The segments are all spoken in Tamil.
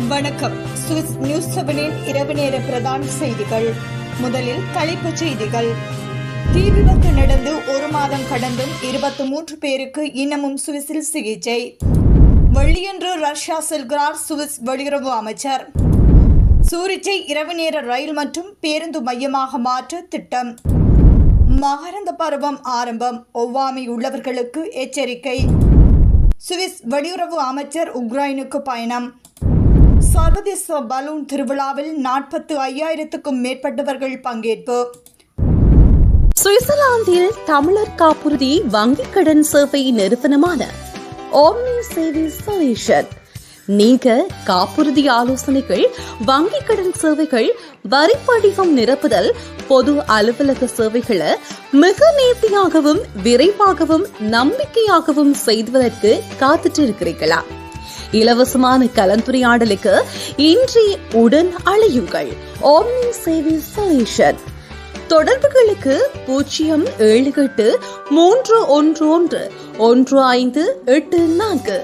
வணக்கம். சுவிஸ் நியூஸ் செவனின் இரவு நேர பிரதான செய்திகள். முதலில் தலைப்புச் செய்திகள். தீ விபத்து நடந்து ஒரு மாதம் கடந்தும் இருபத்தி மூன்று பேருக்கு இன்னமும் சுவிஸில் சிகிச்சை. வெள்ளியன்று ரஷ்யா செல்கிறார் சுவிஸ் வெளியுறவு அமைச்சர். சூரிச்சை இரவு நேர ரயில் மற்றும் பேருந்து மையமாக மாற்ற திட்டம். மகரந்த பருவம் ஆரம்பம். ஒவ்வாமை உள்ளவர்களுக்கு எச்சரிக்கை. சுவிஸ் வெளியுறவு அமைச்சர் உக்ரைனுக்கு பயணம். சர்வதேச பலூன் திருவிழாவில் நாற்பத்து ஐயாயிரத்துக்கும் மேற்பட்டவர்கள் பங்கேற்பு. சுவிட்சர்லாந்தில் தமிழர் காப்புறுதி வங்கிக் கடன் சேவை நிறுவனமான ஓம்னி சேவை சொல்யூஷன் நீங்க காப்புறுதி ஆலோசனைகள் வங்கிக் கடன் சேவைகள் வரி படிவம் நிரப்புதல் பொது அலுவலக சேவைகளை மிக நேர்த்தியாகவும் விரைவாகவும் நம்பிக்கையாகவும் செய்வதற்கு காத்துட்டு இருக்கிறீர்களா? இலவசமான கலந்துரையாடலுக்கு இன்றி உடன் அழையுங்கள் ஓம்னி சேவை சொல்யூஷன் தொடர்புகளுக்கு பூஜ்ஜியம் ஏழு எட்டு மூன்று ஒன்று ஒன்று ஒன்று ஐந்து எட்டு நான்கு.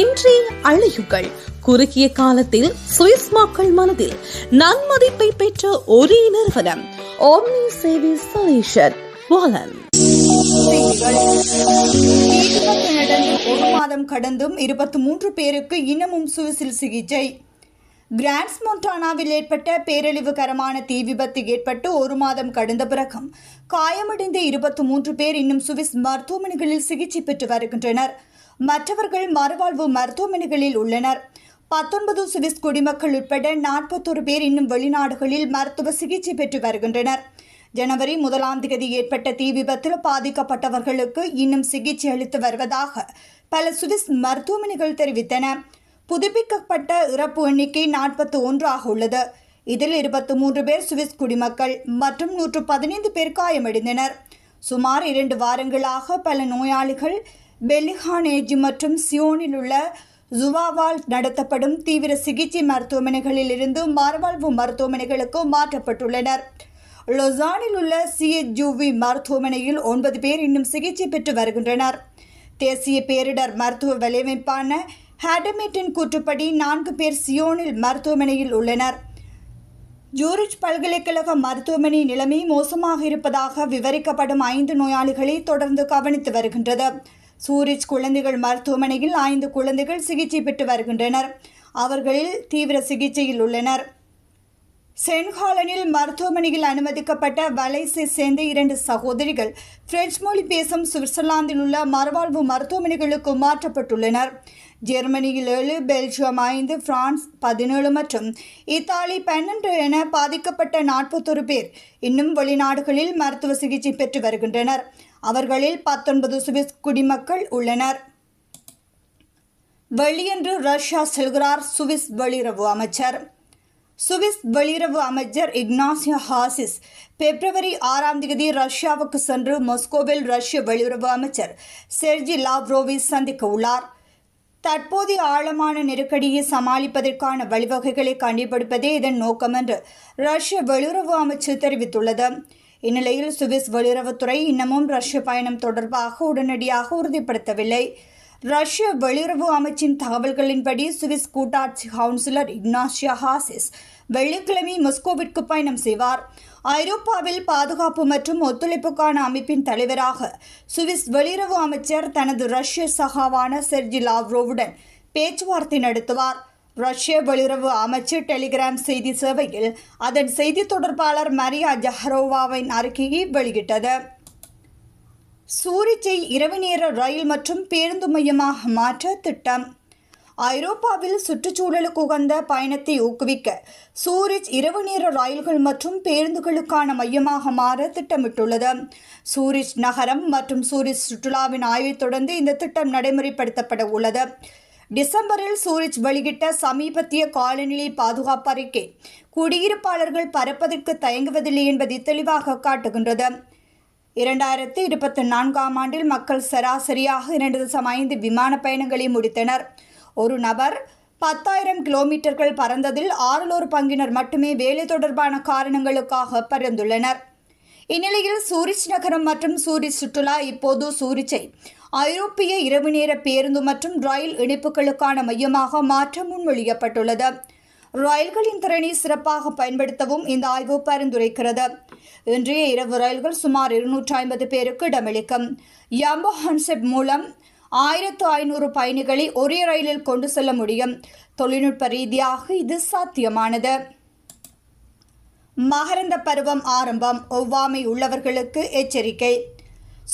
இன்றி அழையுங்கள் குறுகிய காலத்தில் சுவிஸ் மக்கள் மனதில் நன்மதிப்பை பெற்ற ஒரே நிறுவனம். ஓம்னி சேவை சொல்யூஷன் வாலன் செய்திகள் நடந்து ஒரு மாதம் கடந்தும் இருபத்தி மூன்று பேருக்கு இன்னமும் சுவிசில் சிகிச்சை. கிராண்ட்ஸ் மொண்டானாவில் ஏற்பட்ட பேரழிவுகரமான தீ விபத்து ஏற்பட்டு ஒரு மாதம் கடந்த பிறகும் காயமடைந்த இருபத்தி மூன்று பேர் இன்னும் சுவிஸ் மருத்துவமனைகளில் சிகிச்சை பெற்று வருகின்றனர். மற்றவர்கள் மறுவாழ்வு மருத்துவமனைகளில் உள்ளனர். பத்தொன்பது சுவிஸ் குடிமக்கள் உட்பட நாற்பத்தொரு பேர் இன்னும் வெளிநாடுகளில் மருத்துவ சிகிச்சை பெற்று வருகின்றனர். ஜனவரி முதலாம் தேதி ஏற்பட்ட தீ விபத்தில் பாதிக்கப்பட்டவர்களுக்கு இன்னும் சிகிச்சை அளித்து வருவதாக பல சுவிஸ் மருத்துவமனைகள் தெரிவித்தன. புதுப்பிக்கப்பட்ட இறப்பு எண்ணிக்கை நாற்பத்தி ஒன்றாக உள்ளது. இதில் இருபத்தி மூன்று பேர் சுவிஸ் குடிமக்கள் மற்றும் நூற்று பதினைந்து பேர் காயமடைந்தனர். சுமார் இரண்டு வாரங்களாக பல நோயாளிகள் பெல்லிஹானேஜி மற்றும் சியோனில் உள்ள ஜுவாவால் நடத்தப்படும் தீவிர சிகிச்சை மருத்துவமனைகளில் இருந்து மறுவாழ்வு மருத்துவமனைகளுக்கு மாற்றப்பட்டுள்ளனர். லொசானில் உள்ள சிஎச்யூவி மருத்துவமனையில் ஒன்பது பேர் இன்னும் சிகிச்சை பெற்று வருகின்றனர். தேசிய பேரிடர் மருத்துவ வலையமைப்பான ஹேடமேட்டின் கூற்றுப்படி நான்கு பேர் சியோனில் மருத்துவமனையில் உள்ளனர். ஜூரிச் பல்கலைக்கழக மருத்துவமனை நிலைமை மோசமாக இருப்பதாக விவரிக்கப்படும் ஐந்து நோயாளிகளை தொடர்ந்து கவனித்து வருகின்றது. சூரிச் குழந்தைகள் மருத்துவமனையில் ஐந்து குழந்தைகள் சிகிச்சை பெற்று வருகின்றனர். அவர்களில் தீவிர சிகிச்சையில் உள்ளனர். சென்ஹாலனில் மருத்துவமனையில் அனுமதிக்கப்பட்ட வலைசை சேர்ந்த இரண்டு சகோதரிகள் பிரெஞ்சு மொழி பேசும் சுவிட்சர்லாந்தில் உள்ள மறுவாழ்வு மருத்துவமனைகளுக்கு மாற்றப்பட்டுள்ளனர். ஜெர்மனியில் ஏழு பெல்ஜியம் ஐந்து பிரான்ஸ் பதினேழு மற்றும் இத்தாலி பன்னெண்டு என பாதிக்கப்பட்ட நாற்பத்தொரு பேர் இன்னும் வெளிநாடுகளில் மருத்துவ சிகிச்சை பெற்று வருகின்றனர். அவர்களில் பத்தொன்பது சுவிஸ் குடிமக்கள் உள்ளனர். வெளியன்று ரஷ்யா செல்கிறார் சுவிஸ் வெளியுறவு அமைச்சர். சுவிஸ் வெளியுறவு அமைச்சர் இக்னாசியா ஹாசிஸ் பிப்ரவரி ஆறாம் தேதி ரஷ்யாவுக்கு சென்று மாஸ்கோவில் ரஷ்ய வெளியுறவு அமைச்சர் செர்ஜி லாவ்ரோவை சந்திக்க உள்ளார். தற்போதைய ஆழமான நெருக்கடியை சமாளிப்பதற்கான வழிவகைகளை கண்டுபிடிப்பதே இதன் நோக்கம் என்று ரஷ்ய வெளியுறவு அமைச்சர் தெரிவித்துள்ளது. இந்நிலையில் சுவிஸ் வெளியுறவுத்துறை இன்னமும் ரஷ்ய பயணம் தொடர்பாக உடனடியாக உறுதிப்படுத்தவில்லை. ரஷ்ய வெளியுறவு அமைச்சின் தகவல்களின்படி சுவிஸ் கூட்டாட்சி கவுன்சிலர் இக்னாஷியா ஹாசிஸ் வெள்ளிக்கிழமை மொஸ்கோவிற்கு பயணம் செய்வார். ஐரோப்பாவில் பாதுகாப்பு மற்றும் ஒத்துழைப்புக்கான அமைப்பின் தலைவராக சுவிஸ் வெளியுறவு அமைச்சர் தனது ரஷ்ய சகாவான செர்ஜி லாவ்ரோவுடன் பேச்சுவார்த்தை நடத்துவார். ரஷ்ய வெளியுறவு அமைச்சர் டெலிகிராம் செய்தி சேவையில் அதன் செய்தி தொடர்பாளர் மரியா ஜஹரோவாவின் அறிக்கையை வெளியிட்டது. சூரிச்சை இரவு நேர ரயில் மற்றும் பேருந்து மையமாக மாற்ற திட்டம். ஐரோப்பாவில் சுற்றுச்சூழலுக்கு உகந்த பயணத்தை ஊக்குவிக்க சூரிச் இரவு நேர ரயில்கள் மற்றும் பேருந்துகளுக்கான மையமாக மாற திட்டமிட்டுள்ளது. சூரிச் நகரம் மற்றும் சூரிச் சுற்றுலாவின் ஆய்வைத் தொடர்ந்து இந்த திட்டம் நடைமுறைப்படுத்தப்பட உள்ளது. டிசம்பரில் சூரிச் வெளியிட்ட சமீபத்திய காலநிலை பாதுகாப்பு அறிக்கை குடியிருப்பாளர்கள் பறப்பதற்கு தயங்குவதில்லை என்பதை தெளிவாக காட்டுகின்றது. இரண்டாயிரத்தி இருபத்தி நான்காம் ஆண்டில் மக்கள் சராசரியாக இரண்டு தசம் ஐந்து விமான பயணங்களை முடித்தனர். ஒரு நபர் பத்தாயிரம் கிலோமீட்டர்கள் பறந்ததில் ஆறிலோரு பங்கினர் மட்டுமே வேலை தொடர்பான காரணங்களுக்காக பறந்துள்ளனர். இந்நிலையில் சூரிச் நகரம் மற்றும் சூரிச் சுற்றுலா இப்போது சூரிச்சை ஐரோப்பிய இரவு நேர பேருந்து மற்றும் ரயில் இணைப்புகளுக்கான மையமாக மாற்ற முன்மொழியப்பட்டுள்ளது. ரயில்களின் திறனை சிறப்பாக பயன்படுத்தவும் இந்த ஆய்வு பரிந்துரைக்கிறது. இன்றைய இரவு ரயில்கள் சுமார் இருநூற்றி ஐம்பது பேருக்கு இடமளிக்கும். யம்போ ஹன்செப் மூலம் ஆயிரத்து ஐநூறு பயணிகளை ஒரே ரயிலில் கொண்டு செல்ல முடியும். தொழில்நுட்ப ரீதியாக இது சாத்தியமானது. மகரந்த பருவம் ஆரம்பம். ஒவ்வாமை உள்ளவர்களுக்கு எச்சரிக்கை.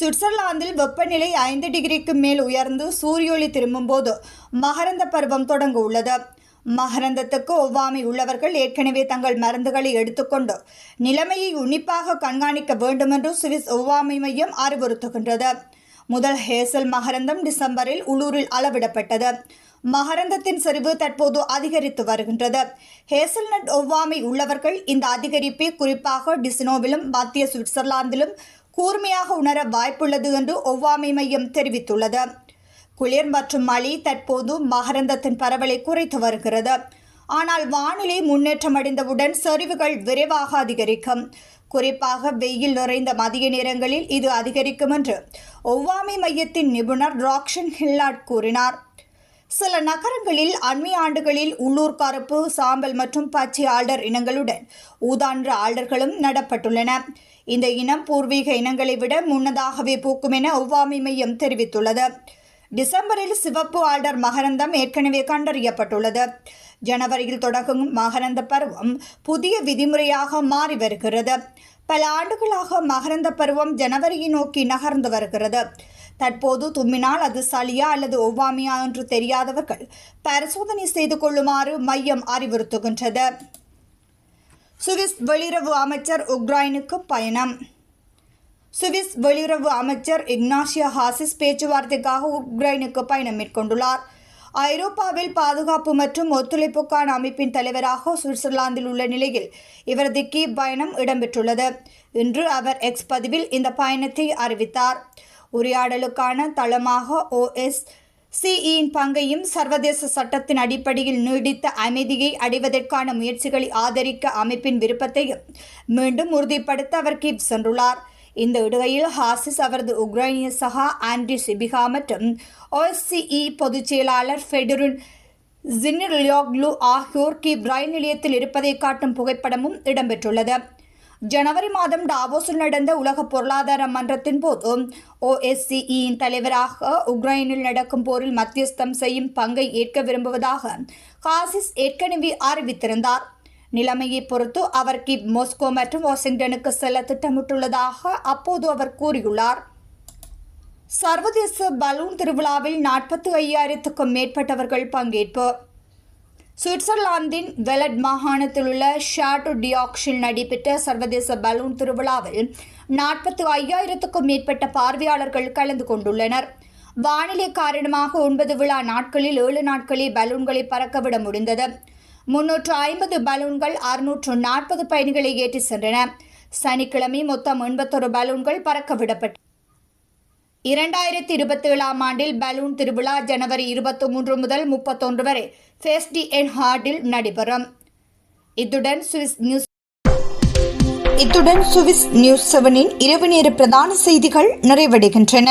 சுவிட்சர்லாந்தில் வெப்பநிலை ஐந்து டிகிரிக்கு மேல் உயர்ந்து சூரியொளி திரும்பும்போது மகரந்த பருவம் தொடங்க உள்ளது. மகரந்தத்துக்கு ஒவ்வாமை உள்ளவர்கள் ஏற்கனவே தங்கள் மருந்துகளை எடுத்துக்கொண்டு நிலைமையை உன்னிப்பாக கண்காணிக்க வேண்டும் என்று சுவிஸ் ஒவ்வாமை மையம் அறிவுறுத்துகின்றது. முதல் ஹேசல் மகரந்தம் டிசம்பரில் உள்ளூரில் அளவிடப்பட்டது. மகரந்தத்தின் செறிவு தற்போது அதிகரித்து வருகின்றது. ஹேசல்நட் ஒவ்வாமை உள்ளவர்கள் இந்த அதிகரிப்பை குறிப்பாக டிசினோவிலும் மத்திய சுவிட்சர்லாந்திலும் கூர்மையாக உணர வாய்ப்புள்ளது என்று ஒவ்வாமை மையம் தெரிவித்துள்ளது. குளிர் மற்றும் மழை தற்போது மகரந்தத்தின் பரவலை குறைத்து வருகிறது. ஆனால் வானிலை முன்னேற்றமடைந்தவுடன் சரிவுகள் விரைவாக அதிகரிக்கும். குறிப்பாக வெயில் நிறைந்த மதிய நேரங்களில் இது அதிகரிக்கும் என்று ஒவ்வாமை மையத்தின் நிபுணர் ராக்ஷன் ஹில்லாட் கூறினார். சில நகரங்களில் அண்மை ஆண்டுகளில் உள்ளூர் கருப்பு சாம்பல் மற்றும் பச்சை ஆல்டர் இனங்களுடன் ஊதான்ற ஆல்டர்களும் நடப்பட்டுள்ளன. இந்த இனம் பூர்வீக இனங்களை விட முன்னதாகவே பூக்கும் என ஒவ்வாமை மையம் தெரிவித்துள்ளது. டிசம்பரில் சிவப்பு ஆல்டர் மகரந்தம் ஏற்கனவே கண்டறியப்பட்டுள்ளது. ஜனவரியில் தொடங்கும் மகரந்த பருவம் புதிய விதிமுறையாக மாறி வருகிறது. பல ஆண்டுகளாக மகரந்த பருவம் ஜனவரியை நோக்கி நகர்ந்து வருகிறது. தற்போது தும்மினால் அது சளியா அல்லது ஒவ்வாமையா என்று தெரியாதவர்கள் பரிசோதனை செய்து கொள்ளுமாறு மையம் அறிவுறுத்துகின்றது. சுவிஸ் வெளியுறவு அமைச்சர் உக்ரைனுக்கு பயணம். சுவிஸ் வெளியுறவு அமைச்சர் இக்னாஷியா ஹாசிஸ் பேச்சுவார்த்தைக்காக உக்ரைனுக்கு பயணம் மேற்கொண்டுள்ளார். ஐரோப்பாவில் பாதுகாப்பு மற்றும் ஒத்துழைப்புக்கான அமைப்பின் தலைவராக சுவிட்சர்லாந்தில் உள்ள நிலையில் இவரது கீ பயணம் இடம்பெற்றுள்ளது. இன்று அவர் எக்ஸ் பதிவில் இந்த பயணத்தை அறிவித்தார். உரையாடலுக்கான தளமாக ஓஎஸ் சிஇயின் பங்கையும் சர்வதேச சட்டத்தின் அடிப்படையில் நீடித்த அமைதியை அடைவதற்கான முயற்சிகளை ஆதரிக்க அமைப்பின் விருப்பத்தையும் மீண்டும் உறுதிப்படுத்த அவர் கீப் சென்றுள்ளார். இந்த இடுகையில் ஹாசிஸ் அவரது உக்ரைனிய சகா ஆண்ட்ரி சிபிகா மற்றும் ஓஎஸ்சிஇ பொதுச் செயலாளர் ஃபெடரின் ஜினிர்லியோக்லு ஆகியோர் கீவ் ரயில் நிலையத்தில் இருப்பதை காட்டும் புகைப்படமும் இடம்பெற்றுள்ளது. ஜனவரி மாதம் டாவோஸில் நடந்த உலக பொருளாதார மன்றத்தின் போது ஓஎஸ்சிஇயின் தலைவராக உக்ரைனில் நடக்கும் போரில் மத்தியஸ்தம் செய்யும் பங்கை ஏற்க விரும்புவதாக காசிஸ் ஏற்கனவே அறிவித்திருந்தார். நிலைமையை பொறுத்து அவர் கிவ் மாஸ்கோ மற்றும் வாஷிங்டனுக்கு செல்ல திட்டமிட்டுள்ளதாக அப்போது அவர் கூறியுள்ளார். சர்வதேச பலூன் திருவிழாவில் நாற்பத்தி ஐயாயிரத்துக்கும் மேற்பட்டவர்கள் பங்கேற்பு. சுவிட்சர்லாந்தின் வெலட் மாகாணத்தில் உள்ள ஷாட்டு டியாக்ஷில் நடைபெற்ற சர்வதேச பலூன் திருவிழாவில் நாற்பத்தி ஐயாயிரத்துக்கும் மேற்பட்ட பார்வையாளர்கள் கலந்து கொண்டுள்ளனர். வானிலை காரணமாக ஒன்பது விழா நாட்களில் ஏழு நாட்களே பலூன்களை பறக்கவிட முடிந்தது. முன்னூற்று ஐம்பது பலூன்கள் அறுநூற்று நாற்பது பயணிகளை ஏற்றி சென்றன. சனிக்கிழமை மொத்தம் எண்பத்தொரு பலூன்கள் பறக்க விடப்பட்ட இரண்டாயிரத்தி இருபத்தி ஏழாம் ஆண்டில் பலூன் திருவிழா ஜனவரி இருபத்தி மூன்று முதல் முப்பத்தொன்று வரை ஃபேஸ்டி என் ஹார்டில் நடைபெறும். இத்துடன் சுவிஸ் நியூஸ் இத்துடன் சுவிஸ் நியூஸ் செவனின் இரவு நேர பிரதான செய்திகள் நிறைவடைகின்றன.